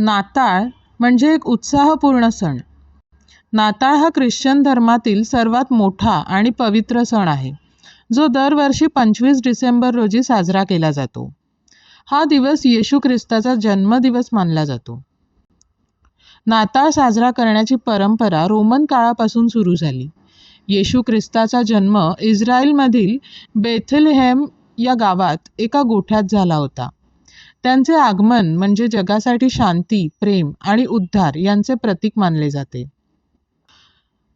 नाताळ म्हणजे एक उत्साहपूर्ण सण. नाताळ हा ख्रिश्चन धर्मातील सर्वात मोठा आणि पवित्र सण आहे जो दरवर्षी पंचवीस डिसेंबर रोजी साजरा केला जातो. हा दिवस येशू ख्रिस्ताचा जन्मदिवस मानला जातो. नाताळ साजरा करण्याची परंपरा रोमन काळापासून सुरू झाली. येशू ख्रिस्ताचा जन्म इस्रायलमधील बेथलहेम या गावात एका गोठ्यात झाला होता. त्यांचे आगमन म्हणजे जगासाठी शांती प्रेम आणि उद्धार यांचे प्रतीक मानले जाते.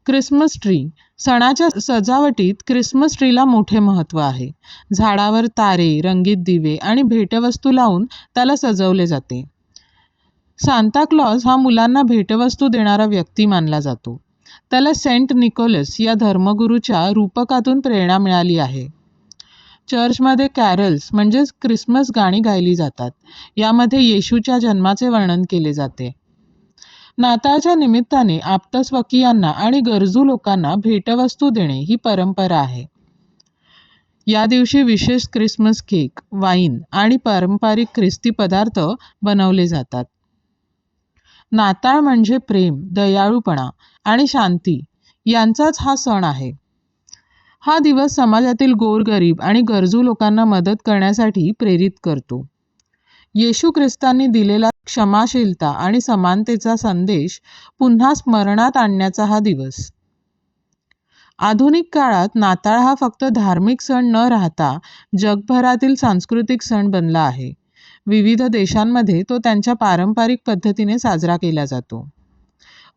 Christmas tree. सणाच्या सजावटीत क्रिसमस ट्रीला मोठे महत्त्व आहे. झाडावर तारे रंगीत दिवे आणि भेटवस्तू लावून त्याला सजवले जाते. सांताक्लॉज हा मुलांना भेटवस्तू देणारा व्यक्ती मानला जातो. त्याला सेंट निकोलस या धर्मगुरूच्या रूपकातून प्रेरणा मिळाली आहे. चर्चमध्ये कॅरल्स म्हणजेच क्रिसमस गाणी गायली जातात. यामध्ये येशूच्या जन्माचे वर्णन केले जाते. नाताळच्या निमित्ताने आप्तस्वकीयांना आणि गरजू लोकांना भेटवस्तू देणे ही परंपरा आहे. या दिवशी विशेष क्रिसमस केक वाईन आणि पारंपरिक ख्रिस्ती पदार्थ बनवले जातात. नाताळ म्हणजे प्रेम दयाळूपणा आणि शांती यांचाच हा सण आहे. हा दिवस समाजातील गोरगरीब आणि गरजू लोकांना मदत करण्यासाठी प्रेरित करतो. येशू ख्रिस्तांनी दिलेला क्षमाशीलता आणि समानतेचा संदेश पुन्हा स्मरणात आणण्याचा हा दिवस. आधुनिक काळात नाताळ हा फक्त धार्मिक सण न राहता जगभरातील सांस्कृतिक सण बनला आहे. विविध देशांमध्ये तो त्यांच्या पारंपरिक पद्धतीने साजरा केला जातो.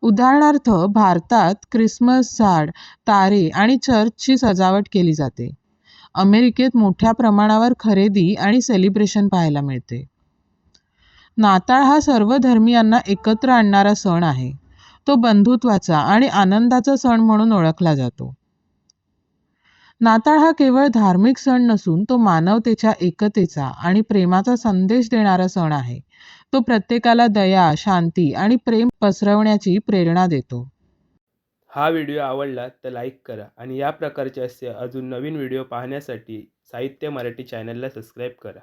उदाहरणार्थ भारतात क्रिसमस झाड तारे आणि चर्चची सजावट केली जाते. अमेरिकेत मोठ्या प्रमाणावर खरेदी आणि सेलिब्रेशन पाहायला मिळते. नाताळ हा सर्व धर्मियांना एकत्र आणणारा सण आहे. तो बंधुत्वाचा आणि आनंदाचा सण म्हणून ओळखला जातो. नाताळ हा केवळ धार्मिक सण नसून तो मानवतेच्या एकतेचा आणि प्रेमाचा संदेश देणारा सण आहे. तो प्रत्येकाला दया शांती आणि प्रेम पसरवण्याची प्रेरणा देतो. हा व्हिडिओ आवडला तर लाईक करा आणि या प्रकारचे असे अजून नवीन व्हिडिओ पाहण्यासाठी साहित्य मराठी चॅनलला सबस्क्राईब करा.